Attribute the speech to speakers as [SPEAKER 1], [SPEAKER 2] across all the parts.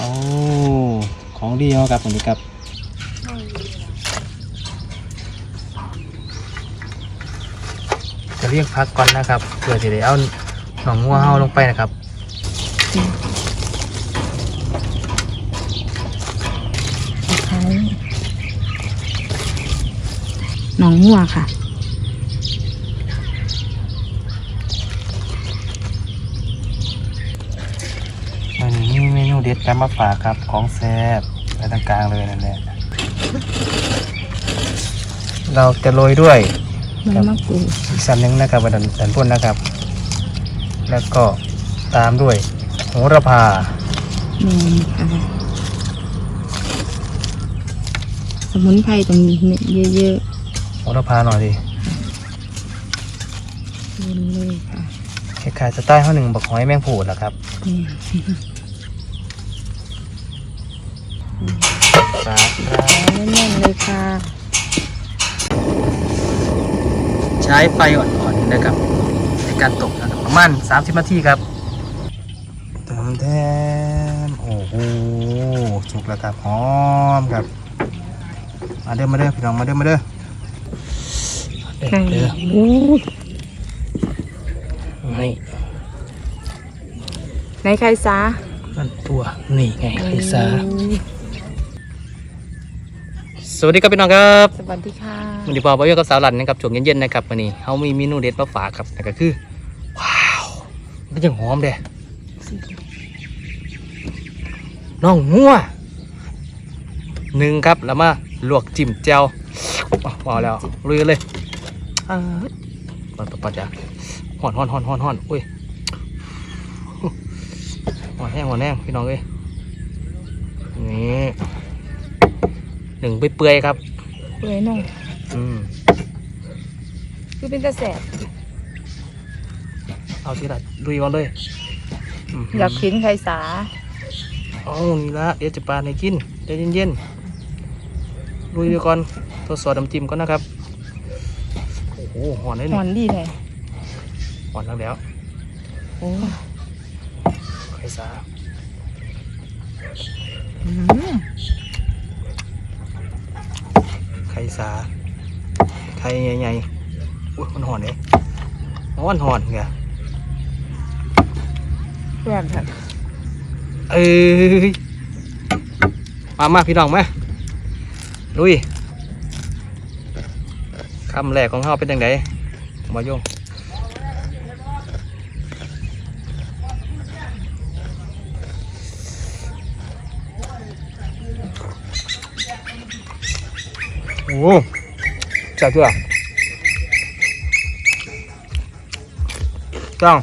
[SPEAKER 1] โอ้ของดีเอาครับผมนี่ครับจะเรียกพักก่อนนะครับเพื่อจะได้เอาหนองงัวเฮาลงไปนะครับ
[SPEAKER 2] หนองหัวค่ะ
[SPEAKER 1] มันนี้มี เมนูเด็ดกันมาฝากครับของแซ่บไปตรงกลางเลยนั่นแหละเราจะโรยด้วย
[SPEAKER 2] มันมะกรูด
[SPEAKER 1] อีกสันหนึ่งนะครับวันสันพ่นนะครับ แล้วก็ตามด้วยโหระพา
[SPEAKER 2] แมนค่ะสมุนไพรตรงนี้เนี่ยเยอะ
[SPEAKER 1] โหระพาหน่อยดิ
[SPEAKER 2] ๆเยอะเลยค่ะ
[SPEAKER 1] คล้ายๆสไตล์ข้าวหนึ่งบักหอยแมงผูดเหรอครับ
[SPEAKER 2] แม่น
[SPEAKER 1] ครับ
[SPEAKER 2] แน่นๆเลยค่ะ
[SPEAKER 1] ใช้ไฟอ่อนๆนะครับ ในการตกนะครับประมาณ30นาทีครับเติมแทนโอ้โหสุกแล้วครับหอมครับ มาเด้อมาเด้อพี่น้องมาเด้อมาเด้อเด้อ
[SPEAKER 2] ไก่
[SPEAKER 1] เด้อ
[SPEAKER 2] โอ้ย
[SPEAKER 1] นี่
[SPEAKER 2] ในไข่ซา
[SPEAKER 1] นั่นตัวนี่ไงไลิซา สวัสดีครับพี่น้องครับ
[SPEAKER 2] สวัสดีค่ะ
[SPEAKER 1] วันนี้พอไปเยอะกับสาวหลันนะครับช่วงเย็นๆนะครับวันนี้เขามีเมนูเด็ดมาฝากครับนั่นก็คือว้าวมันยังหอมเด้น้องงัวหนึ่งครับแล้วมาลวกจิ้มแจ่วอ๋อพอแล้วลุยกันเลยอ่าปัดปัดปัดจ้ะห่อนห่อนห่อนห่อนห่อนอุ้ยห่อนแห้งห่อนแห้งพี่น้องเอ้ยนี่ หนึ่งเปื่อยๆครับ
[SPEAKER 2] เปื่อยหน่อย
[SPEAKER 1] อืม
[SPEAKER 2] คือเป็นกระแสบ
[SPEAKER 1] เอาสิละลุยก่อนเลยม
[SPEAKER 2] อยากกินไข่สา
[SPEAKER 1] เอานี่ละเดี๋ยวจะปาในกินใจเย็นๆลุยไปก่อนทดสอบน้ำจิ้มก่อนนะครับโอ้โหหอนได้
[SPEAKER 2] ห
[SPEAKER 1] นี่
[SPEAKER 2] อนดีเลย
[SPEAKER 1] หอนแล้วแล้ว
[SPEAKER 2] โอ้
[SPEAKER 1] ไข่สา
[SPEAKER 2] อืม
[SPEAKER 1] ไข่สา ไข่ใหญ่ๆอุ้ยมันหอนเลยหอนหอนไง
[SPEAKER 2] แบบแบบ
[SPEAKER 1] เอ้ยมามาพี่น้องมาลุยคำแรกของเขาเป็นยังไงมาโยง โอ้จับตัวจ้อง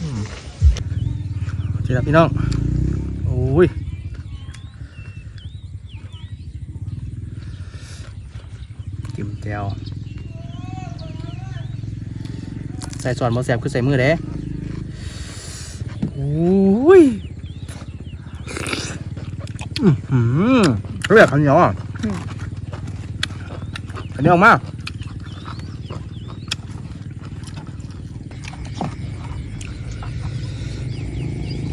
[SPEAKER 1] อืมจีรับพี่น้อง โอ้ยจิ้มแจวใส่ส่วนมะแสบคือใส่มือเด้โอ้ย อือหือ เรียกขันเหนียวอะขันเหนียวมาก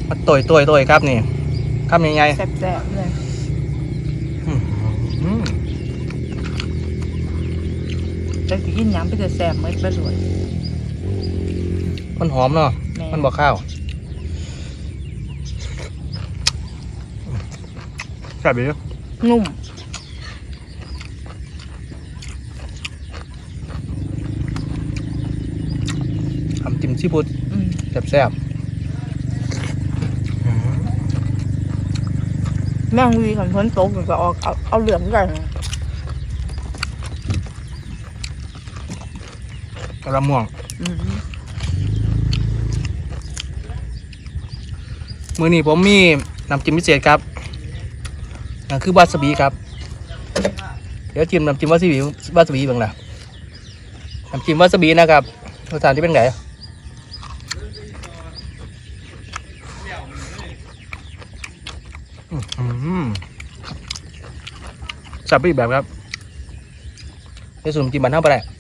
[SPEAKER 1] มาต่อยต่อยต่อยครับนี่คำยังไง
[SPEAKER 2] แสบๆเลยจะกินหยังไปแต่แสบเมื่อไปรวย
[SPEAKER 1] มันหอมเนาะ
[SPEAKER 2] แม่
[SPEAKER 1] มันบอกข้าวแซ่บดีเนอะ
[SPEAKER 2] นุ่ม
[SPEAKER 1] ทำจิ้มซีฟู้ด
[SPEAKER 2] อืม
[SPEAKER 1] แซ่บแซ่บ
[SPEAKER 2] แม่งวีขันพ้นโต๊ะก็เอาเอาเอาเหลืองกัน
[SPEAKER 1] กระม่วง
[SPEAKER 2] อืม
[SPEAKER 1] มือนี้ผมมีน้ำจิ้มพิเศษครับ นั่นคือวาซาบิครับ เดี๋ยวจิ้มน้ำจิ้มวาซาบิวาซาบิบ้างนะน้ำจิ้มวาซาบินะครับรสชาติที่เป็นไงสับไปอีกแบบครับเดี๋ยวสูมจิ้มบันเท่าไปไ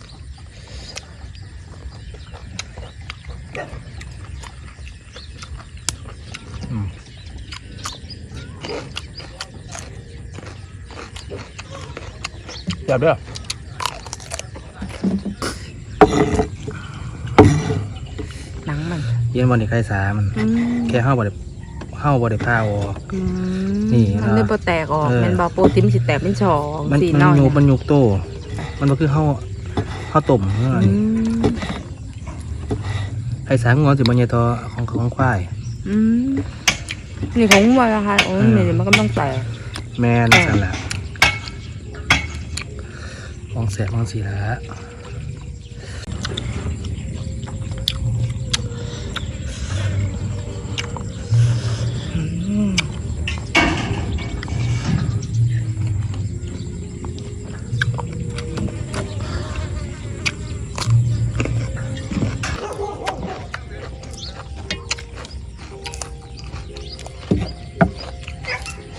[SPEAKER 1] แบบเด้อ
[SPEAKER 2] หนังมัน
[SPEAKER 1] เย็นวันนี้ไข่สามัน
[SPEAKER 2] อืม
[SPEAKER 1] แค่ห้าบ่ได้ห้าบ่ได้ผ้าออก
[SPEAKER 2] อืม
[SPEAKER 1] นี่
[SPEAKER 2] มัน
[SPEAKER 1] เนาะ
[SPEAKER 2] เลยบ่แตกออก
[SPEAKER 1] เออ
[SPEAKER 2] แมันบ่โปรตีนสิแตกเป็นช่อง
[SPEAKER 1] มัน
[SPEAKER 2] สี
[SPEAKER 1] มัน
[SPEAKER 2] น้อย
[SPEAKER 1] ยุบมันยุบโต มันก็คือข้าวข้าวต้มเท่านั้น
[SPEAKER 2] อืม
[SPEAKER 1] ไข่สางงอนสิมันใหญ่ทอของของควาย
[SPEAKER 2] อืมนี่ของวัวนะคะโอ้ย
[SPEAKER 1] เออ
[SPEAKER 2] นี่มันกำลังแตก
[SPEAKER 1] แม่นสั่นละมอง แสบมองสีละ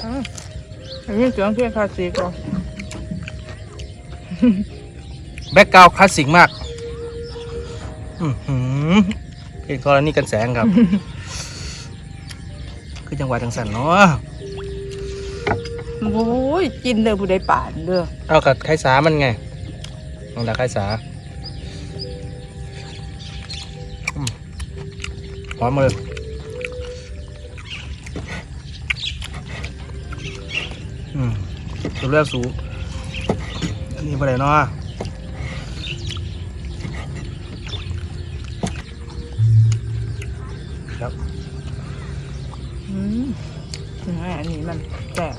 [SPEAKER 1] 嗯
[SPEAKER 2] อันนี้เสียงเพียงคาซีก่อน
[SPEAKER 1] แบ็กกราวคลาสสิกมากอือหือเป็นกรณีกันแสงครับ คือจังหวะจังสันเนาะ
[SPEAKER 2] โอ้ยกินเด้อผู้ใดป่านเด้อ
[SPEAKER 1] เอากับไข่สามันไงลองดักไข่สาอืมหอมมาเลยอืมตัวเลือกสูอั นนี้ไปไหนเนาะครับ
[SPEAKER 2] อืมอันนี้มันแตก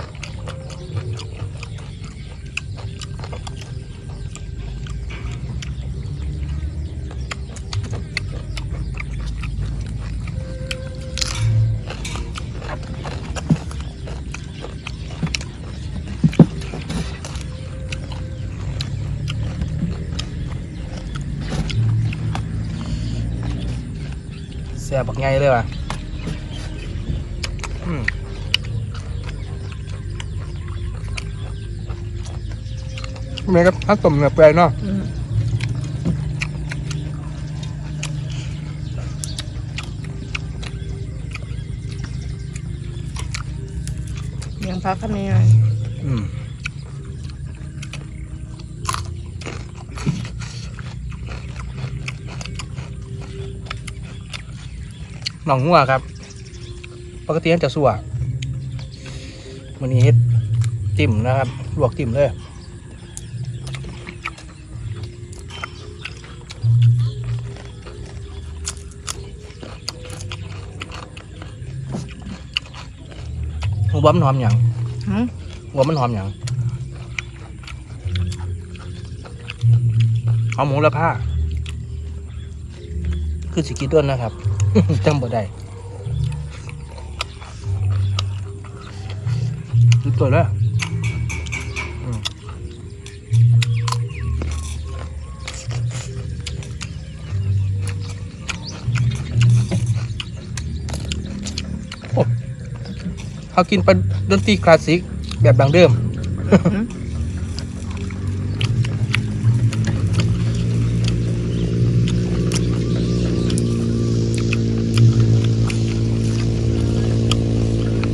[SPEAKER 1] ซ่บบักไงเลยว่ะอืมแม่ก็พักต้มแบบแปลงเนาะ
[SPEAKER 2] อืมเลี้ยงพักขมิ้น
[SPEAKER 1] อืม หนองหัวครับ ปกติมันจะสัวมันนี้เฮ็ดติ่มนะครับลวกติ่มเลยหัวมันหอมอย่าง
[SPEAKER 2] หืม
[SPEAKER 1] หัวมันหอมอย่างหอมหมูละผ้า คือสิกิด้วนนะครับจำบ่ได้ดูตัวแล้วเขากินเป็นดนตรีคลาสสิกแบบดังเดิม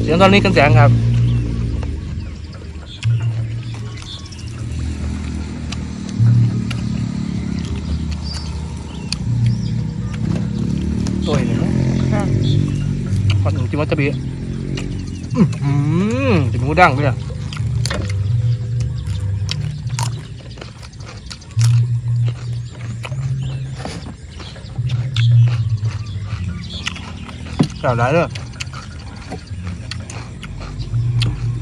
[SPEAKER 1] เสียงตอนนี้กันแสงครับตัวเองนะ
[SPEAKER 2] ค่ะ
[SPEAKER 1] มันจริงว่าจะบีอืมจะมีหูดังด้วยเก่าหลายเลย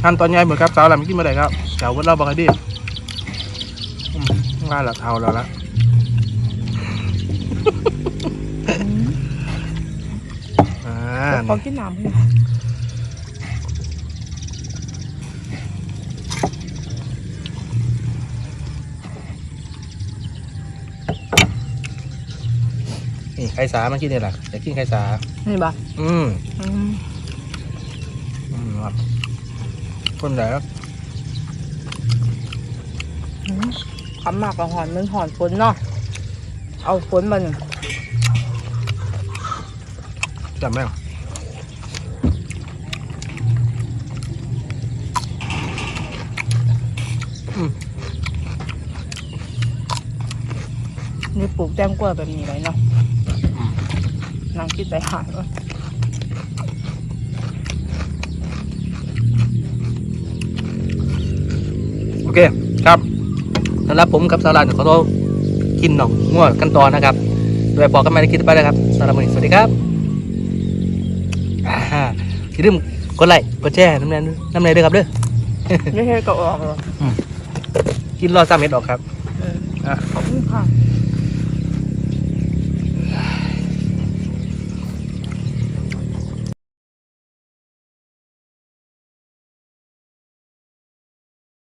[SPEAKER 1] ท่านตอนใหญ่เหมือนครับสาวหลังกินมาได้ครับเก่าวัดเราบังไอ้ดิอืมง่ายละเท่าแล้วละอ่า
[SPEAKER 2] ขอกินน้ำเพื่อน
[SPEAKER 1] นี่ไข่สามันกินนี่แหละอยากกินไข่สา
[SPEAKER 2] นี่บ่
[SPEAKER 1] อืม
[SPEAKER 2] อืม
[SPEAKER 1] อืมครับ คนไหนคำ
[SPEAKER 2] หมากกับหอนมันหอนฝนเนาะ เอาฝนมัน
[SPEAKER 1] จำไหม
[SPEAKER 2] นี่ปลูกแจ้งกวาแบบนี้เลยเนาะนางคิดใจหายว่า
[SPEAKER 1] เคครับสำหรับผมกับสารันขอโทษกินหน่องง่วกันต่อนะครับโดยบอกกันไม่ได้คิดไปนะครับสำหรับวันนี้สวัสดีครับอ่าอย่าลืมกดไลค์กดแชร์น้ำแน่น้ำแน่ด้วยครับเด้อ
[SPEAKER 2] ไม่ใช่ก็ออกหรอก
[SPEAKER 1] กินรอสามเม็ดออกครับ
[SPEAKER 2] เออ
[SPEAKER 1] อะ
[SPEAKER 2] ขอบคุณค่ะ